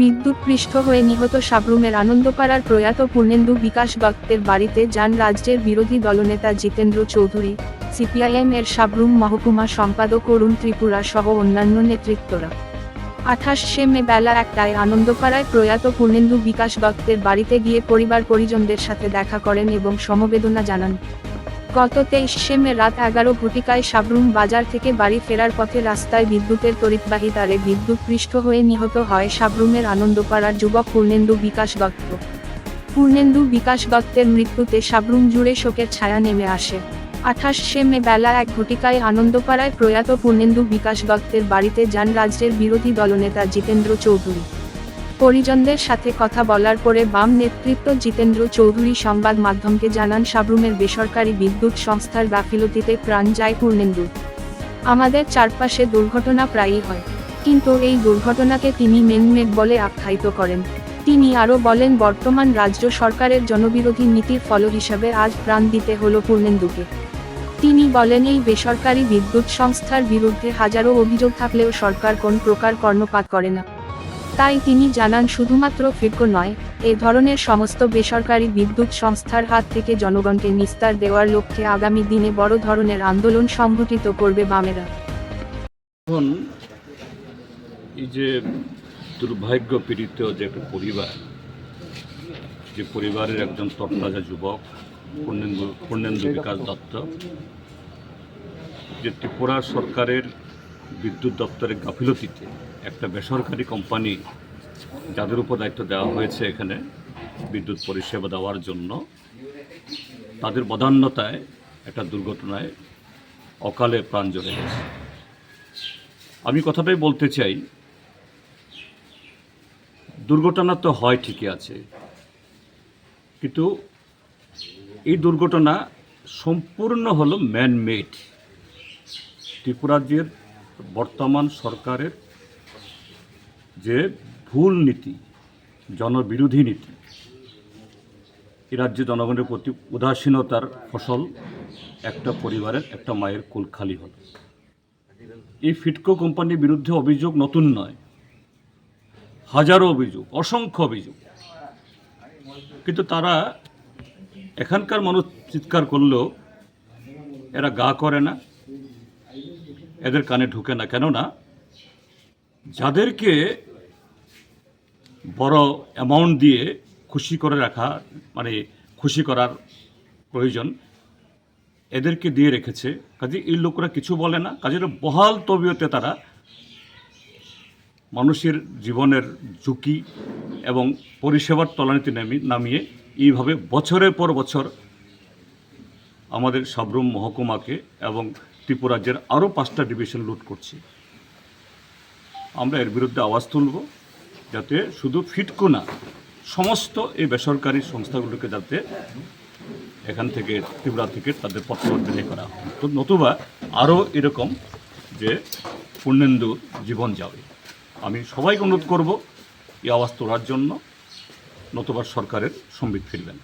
বিদ্যুৎপৃষ্ট হয়ে নিহত সাবরুমের আনন্দপাড়ার প্রয়াত পূর্ণেন্দু বিকাশ দত্তের বাড়িতে যান রাজ্যের বিরোধী দলনেতা জিতেন্দ্র চৌধুরী, সিপিআইএম এর সাবরুম মহকুমা সম্পাদক অরুণ ত্রিপুরা সহ অন্যান্য নেতৃত্বরা। আঠাশ মে বেলা একটায় আনন্দপাড়ায় প্রয়াত পূর্ণেন্দু বিকাশ দত্তের বাড়িতে গিয়ে পরিবার পরিজনদের সাথে দেখা করেন এবং সমবেদনা জানান। গত তেইশে মে রাত এগারো ঘটিকায় সাবরুম বাজার থেকে বাড়ি ফেরার পথে রাস্তায় বিদ্যুতের তড়িৎবাহী তারে বিদ্যুৎ পৃষ্ঠ হয়ে নিহত হয় সাবরুমের আনন্দপাড়ার যুবক পূর্ণেন্দু বিকাশ দত্ত। পূর্ণেন্দু বিকাশ দত্তের মৃত্যুতে সাবরুম জুড়ে শোকের ছায়া নেমে আসে। আঠাশ মে বেলা এক ঘটিকায় আনন্দপাড়ায় প্রয়াত পূর্ণেন্দু বিকাশ দত্তের বাড়িতে যান রাজ্যের বিরোধী দলনেতা জিতেন্দ্র চৌধুরী। পরিজনদের সাথে কথা বলার পরে বাম নেতৃত্ব জিতেন্দ্র চৌধুরী সংবাদ মাধ্যমকে জানান, সাবরুমের বেসরকারি বিদ্যুৎ সংস্থার গাফিলতিতে প্রাণ যায় পূর্ণেন্দু। আমাদের চারপাশে দুর্ঘটনা প্রায়ই হয়। কিন্তু এই দুর্ঘটনাকে তিনি মেনমেড বলে আখ্যায়িত করেন। তিনি আরও বলেন, বর্তমান রাজ্য সরকারের জনবিরোধী নীতির ফল হিসাবে আজ প্রাণ দিতে হলো পূর্ণেন্দুকে। তিনি বলেন, এই বেসরকারি বিদ্যুৎ সংস্থার বিরুদ্ধে হাজারো অভিযোগ থাকলেও সরকার কোন প্রকার কর্ণপাত করে না। তাই তিনি জানান শুধুমাত্র ফিডকো নয়, এ ধরনের সমস্ত বেসরকারি বিদ্যুৎ সংস্থার হাত থেকে জনগণকে নিস্তার দেওয়ার লক্ষ্যে আগামী দিনে বড় ধরনের আন্দোলন সংঘটিত করবে বামেরা। এখন এই যে দুর্ভাগ্য পীড়িত যে একটা পরিবার, যে পরিবারের একজন তরতাজা যুবক, পূর্ণেন্দু পূর্ণেন্দু বিকাশ দত্ত, যে ত্রিপুরা সরকারের বিদ্যুৎ দপ্তরের গাফিলতিতে একটা বেসরকারি কোম্পানি যাদের উপর দায়িত্ব দেওয়া হয়েছে এখানে বিদ্যুৎ পরিষেবা দেওয়ার জন্য, তাদের বদান্যতায় একটা দুর্ঘটনায় অকালে প্রাণ জ্বলে গেছে। আমি কথাটাই বলতে চাই, দুর্ঘটনা তো হয় ঠিকই আছে, কিন্তু এই দুর্ঘটনা সম্পূর্ণ হলো ম্যান মেড ত্রিপুরাজ্যের বর্তমান সরকারের যে ভুল নীতি, জনবিরোধী নীতি এ রাজ্যে জনগণের প্রতি উদাসীনতার ফসল একটা পরিবারের, একটা মায়ের কোল খালি হলো। এই ফিটকো কোম্পানির বিরুদ্ধে অভিযোগ নতুন নয়। হাজারো অভিযোগ, অসংখ্য অভিযোগ। কিন্তু তারা এখানকার মানুষ চিৎকার করলেও এরা গা করে না। এদের কানে ঢুকে না। কেননা যাদেরকে বড় অ্যামাউন্ট দিয়ে খুশি করে রাখা মানে খুশি করার প্রয়োজন, এদেরকে দিয়ে রেখেছে। কাজে এই লোকরা কিছু বলে না। কাজে বহাল তবিয়তে তারা মানুষের জীবনের ঝুঁকি এবং পরিষেবার তলানিতে নামি, নামিয়ে এইভাবে বছরের পর বছর আমাদের সাবরুম মহকুমাকে এবং ত্রিপুরা রাজ্যের আরও পাঁচটা ডিভিশন লুট করছে। আমরা এর বিরুদ্ধে আওয়াজ তুলব যাতে শুধু ফিটকো না, সমস্ত এই বেসরকারি সংস্থাগুলোকে যাতে এখান থেকে, ত্রিপুরা থেকে তাদের পত্রবর্তনে করা হয়। তো নতুবা আরও এরকম যে পূর্ণেন্দু জীবন যাবে। আমি সবাইকে অনুরোধ করব এই আওয়াজ তোলার জন্য, নতুবা সরকারের সম্বিত ফিরবেন।